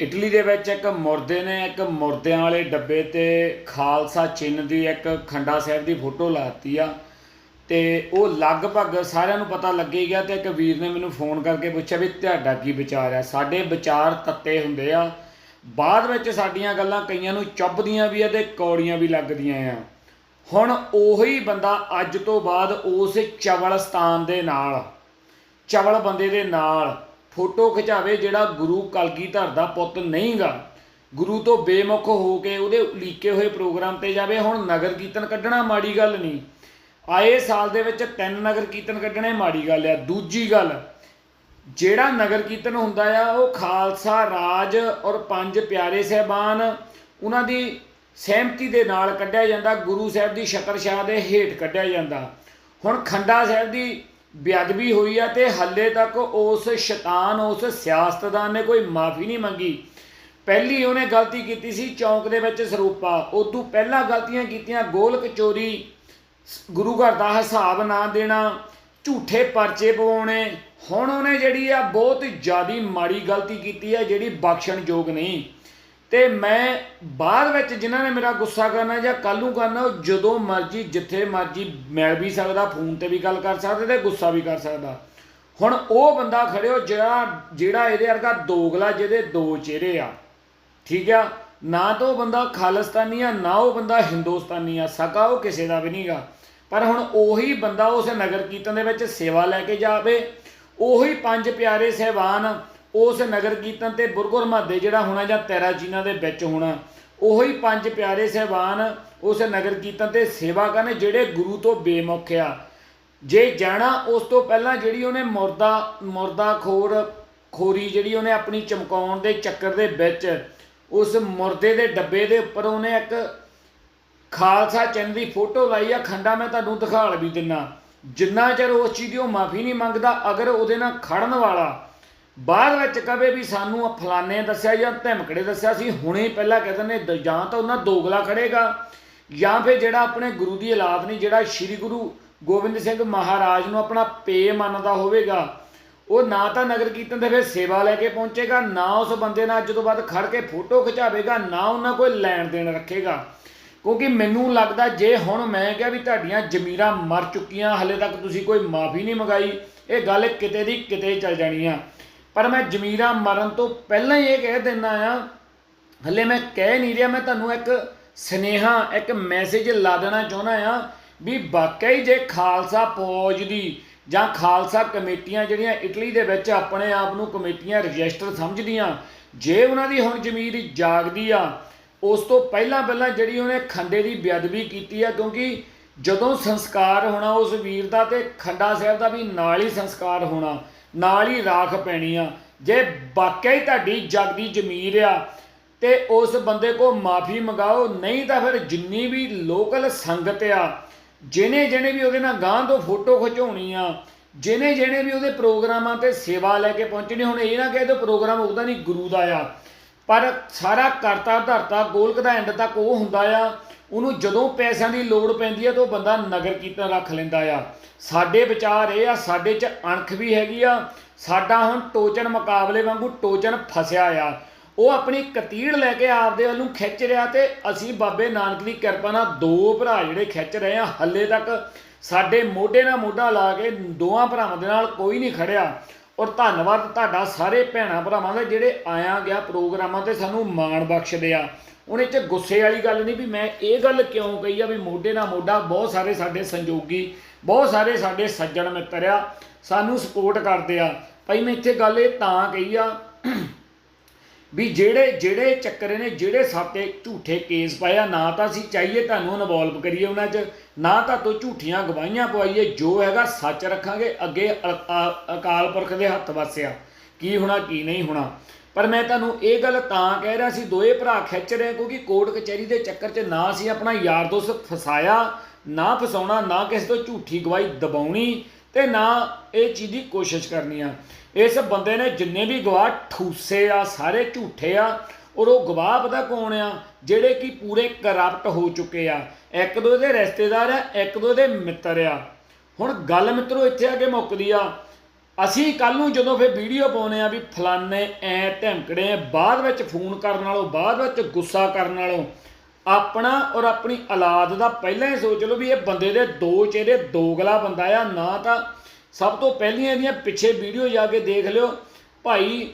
Italy ਦੇ ਵਿੱਚ ਇੱਕ ਮੁਰਦੇ ਨੇ, ਇੱਕ ਮੁਰਦਿਆਂ ਵਾਲੇ ਡੱਬੇ ਤੇ ਖਾਲਸਾ ਚਿੰਨ੍ਹ ਦੀ ਇੱਕ ਖੰਡਾ ਸਾਹਿਬ ਦੀ ਫੋਟੋ ਲਾਤੀ ਆ। ਤੇ ਉਹ ਲਗਭਗ ਸਾਰਿਆਂ ਨੂੰ ਪਤਾ ਲੱਗੇ ਗਿਆ ਤੇ ਇੱਕ ਵੀਰ ਨੇ ਮੈਨੂੰ ਫੋਨ ਕਰਕੇ ਪੁੱਛਿਆ ਵੀ ਤੁਹਾਡਾ ਕੀ ਵਿਚਾਰ ਆ? ਸਾਡੇ ਵਿਚਾਰ ਤੱਤੇ ਹੁੰਦੇ ਆ। ਬਾਅਦ ਵਿੱਚ ਸਾਡੀਆਂ ਗੱਲਾਂ ਕਈਆਂ ਨੂੰ ਚੁੱਭਦੀਆਂ ਵੀ ਆ ਤੇ ਕੌੜੀਆਂ ਵੀ ਲੱਗਦੀਆਂ ਆ। ਹੁਣ ਉਹੀ ਬੰਦਾ ਅੱਜ ਤੋਂ ਬਾਅਦ ਉਸ ਚਵਲਸਤਾਨ ਦੇ ਨਾਲ, ਚਵਲ ਬੰਦੇ ਦੇ ਨਾਲ ਫੋਟੋ ਖਿਚਾਵੇ ਜਿਹੜਾ ਗੁਰੂ ਕਲਗੀਧਰ ਦਾ ਪੁੱਤ ਨਹੀਂਗਾ। ਗੁਰੂ ਤੋਂ ਬੇਮੁਖ ਹੋ ਕੇ ਉਹਦੇ ਉਲੀਕੇ ਹੋਏ ਪ੍ਰੋਗਰਾਮ ਤੇ ਜਾਵੇ, ਹੁਣ ਨਗਰ ਕੀਰਤਨ ਕੱਢਣਾ ਮਾੜੀ ਗੱਲ ਨਹੀਂ। ਆਏ ਸਾਲ ਦੇ ਵਿੱਚ ਤਿੰਨ ਨਗਰ ਕੀਰਤਨ ਕੱਢਣੇ ਮਾੜੀ ਗੱਲ ਆ। ਦੂਜੀ ਗੱਲ, ਜਿਹੜਾ ਨਗਰ ਕੀਰਤਨ ਹੁੰਦਾ ਆ, ਉਹ ਖਾਲਸਾ, ਰਾਜ ਔਰ ਪੰਜ ਪਿਆਰੇ ਸਹਿਬਾਨ ਉਹਨਾਂ ਦੀ ਸਹਿਮਤੀ ਦੇ ਨਾਲ ਕੱਢਿਆ ਜਾਂਦਾ। ਗੁਰੂ ਸਾਹਿਬ ਦੀ ਸ਼ਕਰਸ਼ਾਹ ਦੇ ਹੇਠ ਕੱਢਿਆ ਜਾਂਦਾ। ਹੁਣ ਖੰਡਾ ਸਾਹਿਬ ਦੀ ਬੇਅਦਬੀ ਹੋਈ ਆ ਤੇ ਹੱਲੇ ਤੱਕ ਉਸ ਸ਼ੈਤਾਨ, ਉਸ ਸਿਆਸਤਦਾਨ ਨੇ ਕੋਈ ਮਾਫੀ ਨਹੀਂ ਮੰਗੀ। ਪਹਿਲੀ ਉਹਨੇ ਗਲਤੀ ਕੀਤੀ ਸੀ ਚੌਂਕ ਦੇ ਵਿੱਚ ਸਰੂਪਾ। ਉਦੋਂ ਪਹਿਲਾਂ ਗਲਤੀਆਂ ਕੀਤੀਆਂ ਗੋਲਕ ਚੋਰੀ, ਗੁਰੂ ਘਰ ਦਾ ਹਿਸਾਬ ਨਾ ਦੇਣਾ, ਝੂਠੇ ਪਰਚੇ ਪਵਾਉਣੇ। ਹੁਣ ਉਹਨੇ ਜਿਹੜੀ ਆ ਬਹੁਤ ਜ਼ਿਆਦੀ ਮਾੜੀ ਗਲਤੀ ਕੀਤੀ ਹੈ ਜਿਹੜੀ ਬਖਸ਼ਣਯੋਗ ਨਹੀਂ। ਤੇ ਮੈਂ ਬਾਅਦ ਵਿੱਚ ਜਿਨ੍ਹਾਂ ਨੇ ਮੇਰਾ ਗੁੱਸਾ ਕਰਨਾ ਜਾਂ ਕੱਲ ਨੂੰ ਕਰਨਾ, ਉਹ ਜਦੋਂ ਮਰਜ਼ੀ, ਜਿੱਥੇ ਮਰਜ਼ੀ ਮਿਲ ਵੀ ਸਕਦਾ, ਫੋਨ ਤੇ ਵੀ ਗੱਲ ਕਰ ਸਕਦਾ ਤੇ ਗੁੱਸਾ ਵੀ ਕਰ ਸਕਦਾ। ਹੁਣ ਉਹ ਬੰਦਾ ਖੜਿਓ ਜਿਹੜਾ ਜਿਹੜਾ ਇਹਦੇ ਵਰਗਾ ਦੋਗਲਾ, ਜਿਹਦੇ ਦੋ ਚਿਹਰੇ ਆ, ਠੀਕ ਆ? ਨਾ ਤਾਂ ਉਹ ਬੰਦਾ ਖਾਲਿਸਤਾਨੀ ਆ, ਨਾ ਉਹ ਬੰਦਾ ਹਿੰਦੁਸਤਾਨੀ ਆ, ਸਕਾ ਉਹ ਕਿਸੇ ਦਾ ਵੀ ਨਹੀਂਗਾ ਪਰ ਹੁਣ ਉਹੀ ਬੰਦਾ ਉਸ ਨਗਰ ਕੀਰਤਨ ਦੇ ਵਿੱਚ ਸੇਵਾ ਲੈ ਕੇ ਜਾਵੇ, ਉਹੀ ਪੰਜ ਪਿਆਰੇ ਸਹਿਬਾਨ ਉਸ ਨਗਰ ਕੀਰਤਨ ਤੇ ਬੁਰਗੁਰਮਾਦੇ ਜਿਹੜਾ ਹੋਣਾ ਜਾਂ ਤੈਰਾ ਚੀਨਾ ਦੇ ਵਿੱਚ ਹੋਣਾ, ਉਹੀ ਪੰਜ ਪਿਆਰੇ ਸਹਿਬਾਨ ਉਸ ਨਗਰ ਕੀਰਤਨ ਤੇ ਸੇਵਾ ਕਰਨ ਜਿਹੜੇ ਗੁਰੂ ਤੋਂ ਬੇਮੁਖ ਆ। ਜੇ ਜਾਣਾ, ਉਸ ਤੋਂ ਪਹਿਲਾਂ ਜਿਹੜੀ ਉਹਨੇ ਮੁਰਦਾ ਮੁਰਦਾ ਖੋਰ, ਖੋਰੀ ਜਿਹੜੀ ਉਹਨੇ ਆਪਣੀ ਚਮਕਾਉਣ ਦੇ ਚੱਕਰ ਦੇ ਵਿੱਚ, ਉਸ ਮੁਰਦੇ ਦੇ ਡੱਬੇ ਦੇ ਉੱਪਰ ਉਹਨੇ ਇੱਕ ਖਾਲਸਾ ਚੰਦ ਦੀ ਫੋਟੋ ਲਾਈ ਆ। ਖੰਡਾ ਮੈਂ ਤੁਹਾਨੂੰ ਦਿਖਾਲ ਵੀ ਦਿੰਨਾ। ਜਿੰਨਾ ਚਿਰ ਉਸ ਚੀਜ਼ ਦੀ ਉਹ ਮਾਫੀ ਨਹੀਂ ਮੰਗਦਾ, ਅਗਰ ਉਹਦੇ ਨਾਲ ਖੜਨ ਵਾਲਾ ਬਾਅਦ ਵਿੱਚ ਕਵੇ ਵੀ ਸਾਨੂੰ ਆਹ ਫਲਾਣੇ ਦੱਸਿਆ ਜਾਂ ਧਮਕੜੇ ਦੱਸਿਆ ਸੀ, ਹੁਣੇ ਪਹਿਲਾਂ ਕਹਿ ਦਿੰਦੇ ਦ- ਜਾਂ ਤਾਂ ਉਹਨਾਂ ਦੋਗਲਾ ਖੜੇਗਾ, ਜਾਂ ਫਿਰ ਜਿਹੜਾ ਆਪਣੇ ਗੁਰੂ ਦੀ ਔਲਾਦ ਨਹੀਂ, ਜਿਹੜਾ ਸ੍ਰੀ ਗੁਰੂ ਗੋਬਿੰਦ ਸਿੰਘ ਮਹਾਰਾਜ ਨੂੰ ਆਪਣਾ ਪੇ ਮੰਨਦਾ ਹੋਵੇਗਾ, ਉਹ ਨਾ ਤਾਂ ਨਗਰ ਕੀਰਤਨ ਦੇ ਫਿਰ ਸੇਵਾ ਲੈ ਕੇ ਪਹੁੰਚੇਗਾ, ਨਾ ਉਸ ਬੰਦੇ ਨਾਲ ਅੱਜ ਤੋਂ ਬਾਅਦ ਖੜ ਕੇ ਫੋਟੋ ਖਿਚਾਵੇਗਾ, ਨਾ ਉਹਨਾਂ ਕੋਈ ਲੈਣ ਦੇਣ ਰੱਖੇਗਾ। ਕਿਉਂਕਿ ਮੈਨੂੰ ਲੱਗਦਾ ਜੇ ਹੁਣ ਮੈਂ ਕਿਹਾ ਵੀ ਤੁਹਾਡੀਆਂ ਜ਼ਮੀਰਾਂ ਮਰ ਚੁੱਕੀਆਂ, ਹਲੇ ਤੱਕ ਤੁਸੀਂ ਕੋਈ ਮਾਫੀ ਨਹੀਂ ਮੰਗਾਈ, ਇਹ ਗੱਲ ਕਿਤੇ ਦੀ ਕਿਤੇ ਚੱਲ ਜਾਣੀ ਆ। ਪਰ ਮੈਂ ਜ਼ਮੀਰਾਂ ਮਰਨ ਤੋਂ ਪਹਿਲਾਂ ਹੀ ਇਹ ਕਹਿ ਦਿੰਦਾ ਆ ਹਲੇ ਮੈਂ ਕਹਿ ਨਹੀਂ ਰਿਹਾ, ਮੈਂ ਤੁਹਾਨੂੰ ਇੱਕ ਸਨੇਹਾ, ਇੱਕ ਮੈਸੇਜ ਲਾ ਦੇਣਾ ਚਾਹੁੰਦਾ ਆ ਵੀ ਵਾਕਈ ਜੇ ਖਾਲਸਾ ਫੌਜ ਦੀ ਜਾਂ ਖਾਲਸਾ ਕਮੇਟੀਆਂ ਜਿਹੜੀਆਂ ਇਟਲੀ ਦੇ ਵਿੱਚ ਆਪਣੇ ਆਪ ਨੂੰ ਕਮੇਟੀਆਂ ਰਜਿਸਟਰ ਸਮਝਦੀਆਂ, ਜੇ ਉਹਨਾਂ ਦੀ ਹੁਣ ਜ਼ਮੀਰ ਜਾਗਦੀ ਆ, ਉਸ ਤੋਂ ਪਹਿਲਾਂ ਪਹਿਲਾਂ ਜਿਹੜੀ ਉਹਨੇ ਖੰਡੇ ਦੀ ਬੇਅਦਬੀ ਕੀਤੀ ਆ, ਕਿਉਂਕਿ ਜਦੋਂ ਸੰਸਕਾਰ ਹੋਣਾ ਉਸ ਵੀਰ ਦਾ ਤੇ ਖੰਡਾ ਸਾਹਿਬ ਦਾ ਵੀ ਨਾਲ ਹੀ ਸੰਸਕਾਰ ਹੋਣਾ ਨਾਲ ਹੀ ਰਾਖ ਪੈਣੀ ਆ। ਜੇ ਵਾਕਿਆ ਹੀ ਤੁਹਾਡੀ ਜਗਦੀ ਜ਼ਮੀਰ ਆ ਤੇ ਉਸ ਬੰਦੇ ਕੋ ਮਾਫੀ ਮੰਗਾਓ, ਨਹੀਂ ਤਾਂ ਫਿਰ ਜਿੰਨੀ ਵੀ ਲੋਕਲ ਸੰਗਤ ਆ, ਜਿਹਨੇ ਜਿਹਨੇ ਵੀ ਉਹਦੇ ਨਾਲ ਗਾਂ ਤੋਂ ਫੋਟੋ ਖਿਚਾਉਣੀ ਆ, ਜਿਹਨੇ ਜਿਹਨੇ ਵੀ ਉਹਦੇ ਪ੍ਰੋਗਰਾਮਾਂ ਤੇ ਸੇਵਾ ਲੈ ਕੇ ਪਹੁੰਚਣੀ, ਹੁਣ ਇਹ ਨਾ ਕਹੇ ਦੋ ਪ੍ਰੋਗਰਾਮ ਉਹਦਾ ਨਹੀਂ ਗੁਰੂ ਦਾ ਆ, ਪਰ ਸਾਰਾ ਕਰਤਾ ਧਰਤਾ ਗੋਲਕ ਦਾ ਐਂਡ ਤੱਕ ਉਹ ਹੁੰਦਾ ਆ। ਉਹਨੂੰ ਜਦੋਂ ਪੈਸਿਆਂ ਦੀ ਲੋੜ ਪੈਂਦੀ ਆ ਤਾਂ ਉਹ ਬੰਦਾ ਨਗਰ ਕੀਰਤਨ ਰੱਖ ਲੈਂਦਾ ਆ। ਸਾਡੇ ਵਿਚਾਰ ਇਹ ਆ, ਸਾਡੇ 'ਚ ਅਣਖ ਵੀ ਹੈਗੀ ਆ, ਸਾਡਾ ਹੁਣ ਟੋਚਨ ਮੁਕਾਬਲੇ ਵਾਂਗੂ ਟੋਚਨ ਫਸਿਆ ਆ। ਉਹ ਆਪਣੀ ਕਤੀੜ ਲੈ ਕੇ ਆਪਦੇ ਵੱਲ ਨੂੰ ਖਿੱਚ ਰਿਹਾ ਤੇ ਅਸੀਂ ਬਾਬੇ ਨਾਨਕ ਦੀ ਕਿਰਪਾ ਨਾਲ ਦੋ ਭਰਾ ਜਿਹੜੇ ਖਿੱਚ ਰਹੇ ਆ, ਹੱਲੇ ਤੱਕ ਸਾਡੇ ਮੋਢੇ ਨਾਲ ਮੋਢਾ ਲਾ ਕੇ ਦੋਵਾਂ ਭਰਾਵਾਂ ਦੇ ਨਾਲ ਕੋਈ ਨਹੀਂ ਖੜਿਆ। ਔਰ ਧੰਨਵਾਦ ਤੁਹਾਡਾ ਸਾਰੇ ਭੈਣਾਂ ਭਰਾਵਾਂ ਦਾ ਜਿਹੜੇ ਆਇਆ ਗਿਆ ਪ੍ਰੋਗਰਾਮਾਂ ਤੇ ਸਾਨੂੰ ਮਾਣ ਬਖਸ਼ਦੇ ਆ। ਉਹਨੇ ਚ ਗੁੱਸੇ ਵਾਲੀ ਗੱਲ ਨਹੀਂ ਵੀ ਮੈਂ ਇਹ ਗੱਲ ਕਿਉਂ ਕਹੀ ਆ ਵੀ ਮੋਢੇ ਨਾਲ ਮੋਢਾ ਬਹੁਤ ਸਾਰੇ ਸਾਡੇ ਸੰਯੋਗੀ ਬਹੁਤ ਸਾਰੇ ਸਾਡੇ ਸੱਜਣ ਮਿੱਤਰ ਆ, ਸਾਨੂੰ ਸਪੋਰਟ ਕਰਦੇ ਆ। ਭਾਈ ਮੈਂ ਇੱਥੇ ਗੱਲ ਇਹ ਤਾਂ ਕਹੀ ਆ ਵੀ ਜਿਹੜੇ ਜਿਹੜੇ ਚੱਕਰੇ ਨੇ, ਜਿਹੜੇ ਸਾਤੇ ਝੂਠੇ ਕੇਸ ਪਾਇਆ ਨਾ ਤਾਂ ਅਸੀਂ ਚਾਹੀਏ ਤੁਹਾਨੂੰ ਇਨਵੋਲਵ ਕਰੀਏ ਉਹਨਾਂ 'ਚ, ਨਾ ਤਾਂ ਤੋਂ ਝੂਠੀਆਂ ਗਵਾਹੀਆਂ ਪਵਾਈਏ, ਜੋ ਹੈਗਾ ਸੱਚ ਰੱਖਾਂਗੇ, ਅੱਗੇ ਅਕਾਲ ਪੁਰਖ ਦੇ ਹੱਥ ਵਸਿਆ, ਕੀ ਹੋਣਾ, ਕੀ ਨਹੀਂ ਹੋਣਾ। ਪਰ ਮੈਂ ਤੁਹਾਨੂੰ ਇਹ ਗੱਲ ਤਾਂ ਕਹਿ ਰਿਹਾ ਸੀ, ਦੋਏ ਭਰਾ ਖਿੱਚ ਰਹੇ, ਕਿਉਂਕਿ ਕੋਰਟ ਕਚਹਿਰੀ ਦੇ ਚੱਕਰ 'ਚ ਨਾ ਅਸੀਂ ਆਪਣਾ ਯਾਰ ਦੋਸਤ ਫਸਾਇਆ, ਨਾ ਫਸਾਉਣਾ, ਨਾ ਕਿਸੇ ਤੋਂ ਝੂਠੀ ਗਵਾਹੀ ਦਬਾਉਣੀ ਤੇ ਨਾ ਇਹ ਚੀਜ਼ ਦੀ ਕੋਸ਼ਿਸ਼ ਕਰਨੀ ਆ। ਇਸ ਬੰਦੇ ਨੇ ਜਿੰਨੇ ਵੀ ਗਵਾਹ ਠੂਸੇ ਆ ਸਾਰੇ ਝੂਠੇ ਆ ਔਰ ਉਹ ਗਵਾਹ ਪਤਾ ਕੌਣ ਆ? ਜਿਹੜੇ ਕਿ ਪੂਰੇ ਕਰਪਟ ਹੋ ਚੁੱਕੇ ਆ। ਇੱਕ ਦੋ ਦੇ ਰਿਸ਼ਤੇਦਾਰ ਆ ਇੱਕ ਦੋ ਦੇ ਮਿੱਤਰ ਆ। ਹੁਣ ਗੱਲ ਮਿੱਤਰੋ ਇੱਥੇ ਆ ਕੇ ਮੁੱਕਦੀ ਆ। ਅਸੀਂ ਕੱਲ ਨੂੰ ਜਦੋਂ ਫਿਰ ਵੀਡੀਓ ਪਾਉਨੇ ਆ ਵੀ ਫਲਾਨੇ ਐ ਧਮਕੜੇ ਆ, ਬਾਅਦ ਵਿੱਚ ਫੋਨ ਕਰਨ ਨਾਲੋਂ ਬਾਅਦ ਵਿੱਚ ਗੁੱਸਾ ਕਰਨ ਨਾਲੋਂ ਆਪਣਾ ਔਰ ਆਪਣੀ ਔਲਾਦ ਦਾ ਪਹਿਲਾਂ ਹੀ ਸੋਚ ਲਓ ਵੀ ਇਹ ਬੰਦੇ ਦੇ ਦੋ ਚਿਹਰੇ, ਦੋਗਲਾ ਬੰਦਾ ਆ, ਨਾ ਤਾਂ ਸਭ ਤੋਂ ਪਹਿਲੀਆਂ ਇਹਦੀਆਂ ਪਿੱਛੇ ਵੀਡੀਓ ਜਾ ਕੇ ਦੇਖ ਲਿਓ। ਭਾਈ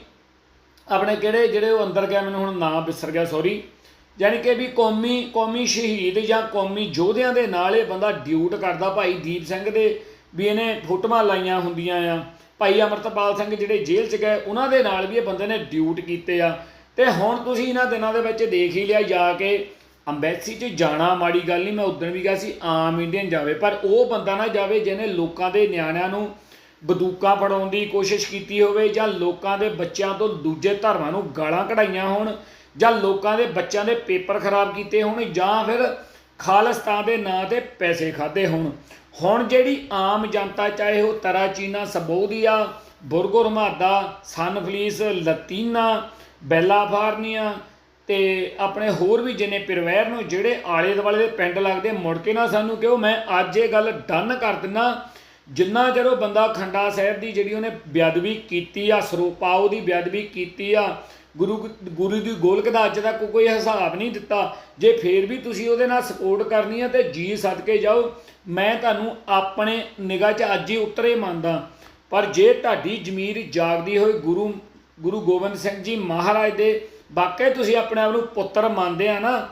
ਆਪਣੇ ਕਿਹੜੇ, ਜਿਹੜੇ ਉਹ ਅੰਦਰ ਗਿਆ ਮੈਨੂੰ ਹੁਣ ਨਾਮ ਵਿਸਰ ਗਿਆ ਸੌਰੀ ਯਾਨੀ ਕਿ ਵੀ ਕੌਮੀ ਕੌਮੀ ਸ਼ਹੀਦ ਜਾਂ ਕੌਮੀ ਯੋਧਿਆਂ ਦੇ ਨਾਲ ਇਹ ਬੰਦਾ ਡਿਊਟ ਕਰਦਾ ਭਾਈ ਦੀਪ ਸਿੰਘ ਦੇ ਵੀ ਇਹਨੇ ਫੋਟੋਆਂ ਲਾਈਆਂ ਹੁੰਦੀਆਂ ਆ। ਭਾਈ ਅਮਰਤਪਾਲ ਸਿੰਘ ਜਿਹੜੇ ਜੇਲ੍ਹ 'ਚ ਗਏ, ਉਹਨਾਂ ਦੇ ਨਾਲ ਵੀ ਇਹ ਬੰਦੇ ਨੇ ਡਿਊਟ ਕੀਤੇ ਆ। ਤੇ ਹੁਣ ਤੁਸੀਂ ਇਹਨਾਂ ਦਿਨਾਂ ਦੇ ਵਿੱਚ ਦੇਖ ਹੀ ਲਿਆ ਜਾ ਕੇ ਅੰਬੈਸੀ 'ਚ ਜਾਣਾ ਮਾੜੀ ਗੱਲ ਨਹੀਂ, ਮੈਂ ਉਦੋਂ ਵੀ ਕਿਹਾ ਸੀ, ਆਮ ਇੰਡੀਅਨ ਜਾਵੇ, ਪਰ ਉਹ ਬੰਦਾ ਨਾ ਜਾਵੇ ਜਿਹਨੇ ਲੋਕਾਂ ਦੇ ਨਿਆਣਿਆਂ ਨੂੰ ਬੰਦੂਕਾਂ ਫੜਾਉਣ ਦੀ ਕੋਸ਼ਿਸ਼ ਕੀਤੀ ਹੋਵੇ ਜਾਂ ਲੋਕਾਂ ਦੇ ਬੱਚਿਆਂ ਤੋਂ ਦੂਜੇ ਧਰਮਾਂ ਨੂੰ ਗਾਲਾਂ ਕਢਾਈਆਂ ਹੋਣ ਜਾਂ ਲੋਕਾਂ ਦੇ ਬੱਚਿਆਂ ਦੇ ਪੇਪਰ ਖਰਾਬ ਕੀਤੇ ਹੋਣ ਜਾਂ ਫਿਰ ਖਾਲਿਸਤਾਨ ਦੇ ਨਾਂ ਤੇ ਪੈਸੇ ਖਾਦੇ ਹੋਣ। ਹੁਣ ਜਿਹੜੀ ਆਮ ਜਨਤਾ ਚਾਹੇ ਉਹ ਤਰਾਚੀਨਾ ਸਬੋਦੀਆ ਬੁਰਗੁਰਮਾਦਾ ਸਨਫਲੀਸ, ਲਤੀਨਾ ਬੈਲਾਫਾਰਨੀਆ ਤੇ ਆਪਣੇ ਹੋਰ ਵੀ ਜਿੰਨੇ ਪਿਰਵੈਰ ਨੂੰ ਜਿਹੜੇ ਆਲੇ ਦੁਆਲੇ ਦੇ ਪਿੰਡ ਲੱਗਦੇ ਮੁੜ ਕੇ ਨਾ ਸਾਨੂੰ ਕਿਉਂ ਮੈਂ ਅੱਜ ਇਹ ਗੱਲ ਡਨ ਕਰ ਦਿੰਨਾ। ਜਿੰਨਾ ਚਿਰ ਉਹ ਬੰਦਾ ਖੰਡਾ ਸਾਹਿਬ ਦੀ ਜਿਹੜੀ ਉਹਨੇ ਬੇਅਦਬੀ ਕੀਤੀ ਆ ਸਰੋਪਾਓ ਦੀ ਬੇਅਦਬੀ ਕੀਤੀ ਆ, ਗੁਰੂ ਗੁਰੂ ਦੀ ਗੋਲਕ ਦਾ ਅੱਜ ਤੱਕ ਕੋਈ ਹਿਸਾਬ ਨਹੀਂ ਦਿੱਤਾ। ਜੇ ਫੇਰ ਵੀ ਤੁਸੀਂ ਉਹਦੇ ਨਾਲ ਸਪੋਰਟ ਕਰਨੀ ਆ ਤੇ ਜੀ ਸਦਕੇ ਜਾਓ। ਮੈਂ ਤੁਹਾਨੂੰ ਆਪਣੇ ਨਿਗਾਹ 'ਚ ਅੱਜ ਹੀ ਉਤਰੇ ਮੰਨਦਾ। ਪਰ ਜੇ ਤੁਹਾਡੀ ਜ਼ਮੀਰ ਜਾਗਦੀ ਹੋਈ ਗੁਰੂ ਗੁਰੂ ਗੋਬਿੰਦ ਸਿੰਘ ਜੀ ਮਹਾਰਾਜ ਦੇ ਵਾਕਈ ਤੁਸੀਂ ਆਪਣੇ ਆਪ ਨੂੰ ਪੁੱਤਰ ਮੰਨਦੇ ਆ ਨਾ,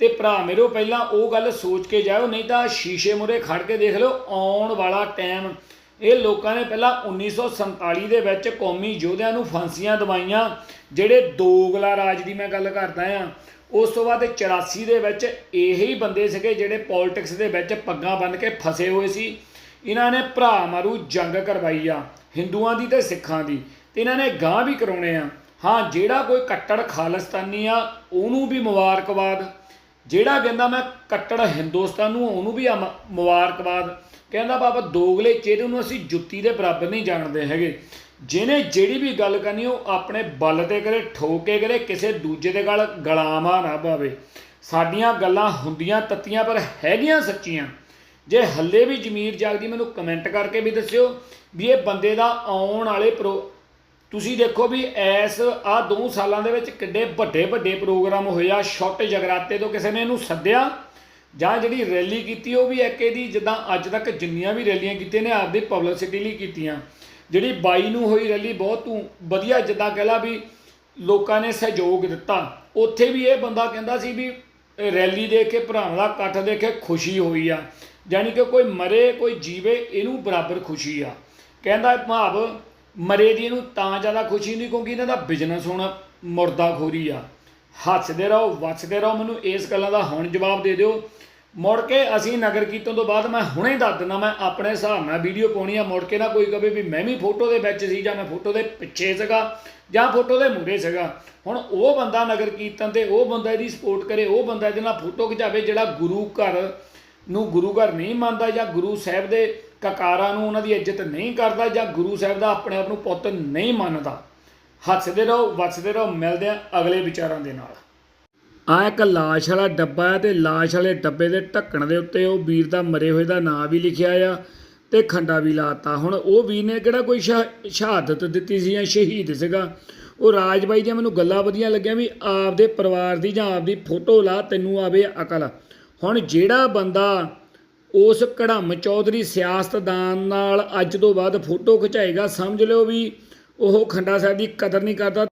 ਤੇ ਭਰਾ ਮੇਰੋ ਪਹਿਲਾਂ ਉਹ ਗੱਲ ਸੋਚ ਕੇ ਜਾਓ ਨਹੀਂ ਤਾਂ ਸ਼ੀਸ਼ੇ ਮੁਰੇ ਖੜ ਕੇ ਦੇਖ ਲਓ, ਆਉਣ ਵਾਲਾ ਟਾਈਮ ਇਹ ਲੋਕਾਂ ਨੇ ਪਹਿਲਾਂ 1947 ਦੇ ਵਿੱਚ ਕੌਮੀ ਯੋਧਿਆਂ ਨੂੰ ਫਾਂਸੀਆਂ ਦਵਾਈਆਂ, ਜਿਹੜੇ ਦੋਗਲਾ ਰਾਜ ਦੀ ਮੈਂ ਗੱਲ ਕਰਦਾ ਆ। ਉਸ ਤੋਂ ਬਾਅਦ 84 ਦੇ ਵਿੱਚ ਇਹੀ ਬੰਦੇ ਸੀਗੇ ਜਿਹੜੇ ਪੋਲਿਟਿਕਸ ਦੇ ਵਿੱਚ ਪੱਗਾਂ ਬੰਨ੍ਹ ਕੇ ਫਸੇ ਹੋਏ ਸੀ। ਇਹਨਾਂ ਨੇ ਭਰਾ ਮਾਰੂ ਜੰਗ ਕਰਵਾਈ ਆ, ਹਿੰਦੂਆਂ ਦੀ ਤੇ ਸਿੱਖਾਂ ਦੀ, ਤੇ ਇਹਨਾਂ ਨੇ ਗਾਂ ਵੀ ਕਰਾਉਣੇ ਆ। ਹਾਂ, ਜਿਹੜਾ ਕੋਈ ਕੱਟੜ ਖਾਲਿਸਤਾਨੀ ਆ, ਉਹਨੂੰ ਵੀ ਮੁਬਾਰਕਬਾਦ। ਜਿਹੜਾ ਕਹਿੰਦਾ ਮੈਂ ਕੱਟੜ ਹਿੰਦੁਸਤਾਨ ਨੂੰ ਉਹਨੂੰ ਵੀ ਆ ਮੁਬਾਰਕਬਾਦ। ਕਹਿੰਦਾ ਬਾਬਾ ਦੋਗਲੇ ਚਿਹਰੇ ਨੂੰ ਅਸੀਂ ਜੁੱਤੀ ਦੇ ਬਰਾਬਰ ਨਹੀਂ ਜਾਣਦੇ ਹੈਗੇ। ਜਿਹਨੇ ਜਿਹੜੀ ਵੀ ਗੱਲ ਕਰਨੀ, ਉਹ ਆਪਣੇ ਬਲ ਤੇ ਕਰੇ, ਠੋਕ ਕੇ ਕਰੇ, ਕਿਸੇ ਦੂਜੇ ਦੇ ਗਲ ਗਲਾਮਾ ਨਾ ਪਾਵੇ ਸਾਡੀਆਂ ਗੱਲਾਂ ਹੁੰਦੀਆਂ ਤੱਤੀਆਂ, ਪਰ ਹੈਗੀਆਂ ਸੱਚੀਆਂ। ਜੇ ਹੱਲੇ ਵੀ ਜ਼ਮੀਰ ਜਾਗਦੀ, ਮੈਨੂੰ ਕਮੈਂਟ ਕਰਕੇ ਵੀ ਦੱਸਿਓ ਵੀ ਇਹ ਬੰਦੇ ਦਾ ਆਉਣ ਵਾਲੇ ਪ੍ਰੋ ਤੁਸੀਂ ਦੇਖੋ ਵੀ ਐਸ ਆ ਦੋ ਸਾਲਾਂ ਦੇ ਵਿੱਚ ਕਿੱਡੇ ਵੱਡੇ ਵੱਡੇ ਪ੍ਰੋਗਰਾਮ ਹੋਏ ਆ, ਛੋਟੇ ਜਗਰਾਤੇ ਤੋਂ ਕਿਸੇ ਨੇ ਇਹਨੂੰ ਸੱਦਿਆ ਜਾਂ ਜਿਹੜੀ ਰੈਲੀ ਕੀਤੀ ਉਹ ਵੀ ਇੱਕ ਇਹਦੀ ਜਿੱਦਾਂ ਅੱਜ ਤੱਕ ਜਿੰਨੀਆਂ ਵੀ ਰੈਲੀਆਂ ਕੀਤੀਆਂ ਨੇ ਆਪਦੀ ਪਬਲਿਸਿਟੀ ਲਈ ਕੀਤੀਆਂ। ਜਿਹੜੀ 22 ਨੂੰ ਹੋਈ ਰੈਲੀ ਬਹੁਤ ਵਧੀਆ ਜਿੱਦਾਂ ਕਹਿ ਲਾ ਵੀ ਲੋਕਾਂ ਨੇ ਸਹਿਯੋਗ ਦਿੱਤਾ। ਉੱਥੇ ਵੀ ਇਹ ਬੰਦਾ ਕਹਿੰਦਾ ਸੀ ਵੀ ਰੈਲੀ ਦੇਖ ਕੇ, ਭਰਾਵਾਂ ਦਾ ਇਕੱਠ ਦੇਖ ਕੇ ਖੁਸ਼ੀ ਹੋਈ ਆ। ਯਾਨੀ ਕਿ ਕੋਈ ਮਰੇ, ਕੋਈ ਜੀਵੇ, ਇਹਨੂੰ ਬਰਾਬਰ ਖੁਸ਼ੀ ਆ। ਕਹਿੰਦਾ ਭਾਵ ਮਰੇ ਦੀ ਇਹਨੂੰ ਤਾਂ ਜ਼ਿਆਦਾ ਖੁਸ਼ੀ ਨਹੀਂ, ਕਿਉਂਕਿ ਇਹਨਾਂ ਦਾ ਬਿਜ਼ਨਸ ਹੁਣ ਮੁਰਦਾਖੋਰੀ ਆ। ਹੱਸਦੇ ਰਹੋ, ਵੱਸਦੇ ਰਹੋ, ਮੈਨੂੰ ਇਸ ਗੱਲਾਂ ਦਾ ਹੁਣ ਜਵਾਬ ਦੇ ਦਿਓ। ਮੁੜ ਕੇ ਅਸੀਂ ਨਗਰ ਕੀਰਤਨ ਤੋਂ ਬਾਅਦ ਮੈਂ ਹੁਣੇ ਦੱਸ ਦਿੰਦਾ, ਮੈਂ ਆਪਣੇ ਹਿਸਾਬ ਨਾਲ ਵੀਡੀਓ ਪਾਉਣੀ ਆ। ਮੁੜ ਕੇ ਨਾ ਕੋਈ ਕਵੇ ਵੀ ਮੈਂ ਵੀ ਫੋਟੋ ਦੇ ਵਿੱਚ ਸੀ ਜਾਂ ਮੈਂ ਫੋਟੋ ਦੇ ਪਿੱਛੇ ਸੀਗਾ ਜਾਂ ਫੋਟੋ ਦੇ ਮੂਹਰੇ ਸੀਗਾ। ਹੁਣ ਉਹ ਬੰਦਾ ਨਗਰ ਕੀਰਤਨ ਤੇ, ਉਹ ਬੰਦਾ ਇਹਦੀ ਸਪੋਰਟ ਕਰੇ, ਉਹ ਬੰਦਾ ਇਹਦੇ ਨਾਲ ਫੋਟੋ ਖਿਚਾਵੇ, ਜਿਹੜਾ ਗੁਰੂ ਘਰ ਨੂੰ ਗੁਰੂ ਘਰ ਨਹੀਂ ਮੰਨਦਾ ਜਾਂ ਗੁਰੂ ਸਾਹਿਬ ਦੇ ਕਕਾਰਾਂ ਨੂੰ ਉਹਨਾਂ ਦੀ ਇੱਜ਼ਤ ਨਹੀਂ ਕਰਦਾ ਜਾਂ ਗੁਰੂ ਸਾਹਿਬ ਦਾ ਆਪਣੇ ਆਪ ਨੂੰ ਪੁੱਤ ਨਹੀਂ ਮੰਨਦਾ। ਹੱਸਦੇ ਰਹੋ, ਵੱਸਦੇ ਰਹੋ, ਮਿਲਦੇ ਆ ਅਗਲੇ ਵਿਚਾਰਾਂ ਦੇ ਨਾਲ। ਆ ਇੱਕ ਲਾਸ਼ ਵਾਲਾ ਡੱਬਾ ਹੈ ਤੇ ਲਾਸ਼ ਵਾਲੇ ਡੱਬੇ ਦੇ ਢੱਕਣ ਦੇ ਉੱਤੇ ਉਹ ਵੀਰ ਦਾ ਮਰੇ ਹੋਏ ਦਾ ਨਾਂ ਵੀ ਲਿਖਿਆ ਆ ਤੇ ਖੰਡਾ ਵੀ ਲਾਤਾ ਹੁਣ ਉਹ ਵੀਰ ਨੇ ਕਿਹੜਾ ਕੋਈ ਸ਼ਹਾਦਤ ਦਿੱਤੀ ਸੀ ਜਾਂ ਸ਼ਹੀਦ ਸੀਗਾ? ਉਹ ਰਾਜ ਬਾਈ ਦੀਆਂ ਮੈਨੂੰ ਗੱਲਾਂ ਵਧੀਆ ਲੱਗੀਆਂ ਵੀ ਆਪਦੇ ਪਰਿਵਾਰ ਦੀ ਜਾਂ ਆਪਦੀ ਫੋਟੋ ਲਾ, ਤੈਨੂੰ ਆਵੇ ਅਕਲ। ਹੁਣ ਜਿਹੜਾ ਬੰਦਾ ਉਸ ਕੜਮ ਚੌਧਰੀ ਸਿਆਸਤਦਾਨ ਨਾਲ ਅੱਜ ਤੋਂ ਬਾਅਦ ਫੋਟੋ ਖਿਚਾਏਗਾ। ਸਮਝ ਲਿਓ ਵੀ ਉਹ ਖੰਡਾ ਸਾਹਿਬ ਦੀ ਕਦਰ ਨਹੀਂ ਕਰਦਾ।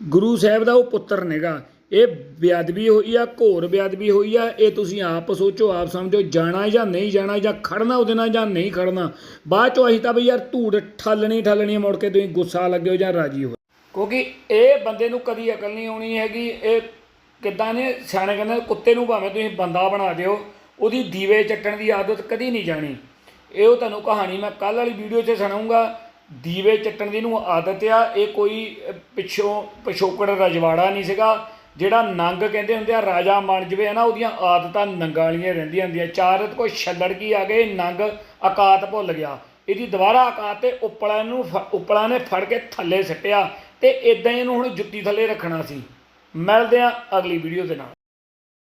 ਗੁਰੂ ਸਾਹਿਬ ਦਾ ਉਹ ਪੁੱਤਰ ਨੇਗਾ। ਇਹ ਬੇਅਦਬੀ ਹੋਈ ਆ, ਘੋਰ ਬੇਅਦਬੀ ਹੋਈ ਆ। ਇਹ ਤੁਸੀਂ ਆਪ ਸੋਚੋ, ਆਪ ਸਮਝੋ, ਜਾਣਾ ਜਾਂ ਨਹੀਂ ਜਾਣਾ ਜਾਂ ਖੜਨਾ ਉਹਦੇ ਨਾਲ ਜਾਂ ਨਹੀਂ ਖੜਨਾ। ਬਾਅਦ ਚੋਂ ਅਸੀਂ ਤਾਂ ਵੀ ਯਾਰ ਧੂੜ ਠੱਲਣੀ ਠੱਲਣੀ ਮੁੜ ਕੇ ਤੁਸੀਂ ਗੁੱਸਾ ਲੱਗਿਓ ਜਾਂ ਰਾਜੀ ਹੋ ਕਿਉਂਕਿ ਇਹ ਬੰਦੇ ਨੂੰ ਕਦੀ ਅਕਲ ਨਹੀਂ ਆਉਣੀ ਹੈਗੀ। ਇਹ ਕਿੱਦਾਂ ਨੇ? ਸਿਆਣੇ ਕਹਿੰਦੇ ਕੁੱਤੇ ਨੂੰ ਭਾਵੇਂ ਤੁਸੀਂ ਬੰਦਾ ਬਣਾ ਦਿਓ। ਉਹਦੀ ਦੀਵੇ ਚੱਟਣ ਦੀ ਆਦਤ ਕਦੀ ਨਹੀਂ ਜਾਣੀ। ਇਹ ਉਹ ਤੁਹਾਨੂੰ ਕਹਾਣੀ ਮੈਂ ਕੱਲ ਵਾਲੀ ਵੀਡੀਓ 'ਚ ਸੁਣਾਉਂਗਾ। ਦੀਵੇ ਚੱਟਣ ਦੀ ਨੂੰ ਆਦਤ ਆ ਇਹ ਕੋਈ ਅਹ, ਪਿੱਛੋਂ ਪਿਛੋਕੜ ਰਜਵਾੜਾ ਨਹੀਂ ਸੀਗਾ। ਜਿਹੜਾ ਨੰਗ ਕਹਿੰਦੇ ਹੁੰਦੇ ਆ ਰਾਜਾ ਬਣ ਜਵੇ ਹੈ ਨਾ ਉਹਦੀਆਂ ਆਦਤਾਂ ਨੰਗਾਂ ਵਾਲੀਆਂ ਰਹਿੰਦੀਆਂ ਹੁੰਦੀਆਂ। ਚਾਰਤ ਕੋਈ ਛੱਲੜ ਕੀ ਆ ਗਏ ਨੰਗ ਅਕਾਤ ਭੁੱਲ ਗਿਆ। ਇਹਦੀ ਦੁਬਾਰਾ ਅਕਾਤ ਤੇ ਉਪਲਾ ਨੂੰ ਫ- ਉਪਲਾ ਨੇ ਫੜ ਕੇ ਥੱਲੇ ਸਿੱਟਿਆ ਤੇ ਇਦਾਂ ਇਹਨੂੰ ਹੁਣ ਜੁੱਤੀ ਥੱਲੇ ਰੱਖਣਾ ਸੀ। ਮਿਲਦੇ ਆ ਅਗਲੀ ਵੀਡੀਓ ਦੇ ਨਾਲ।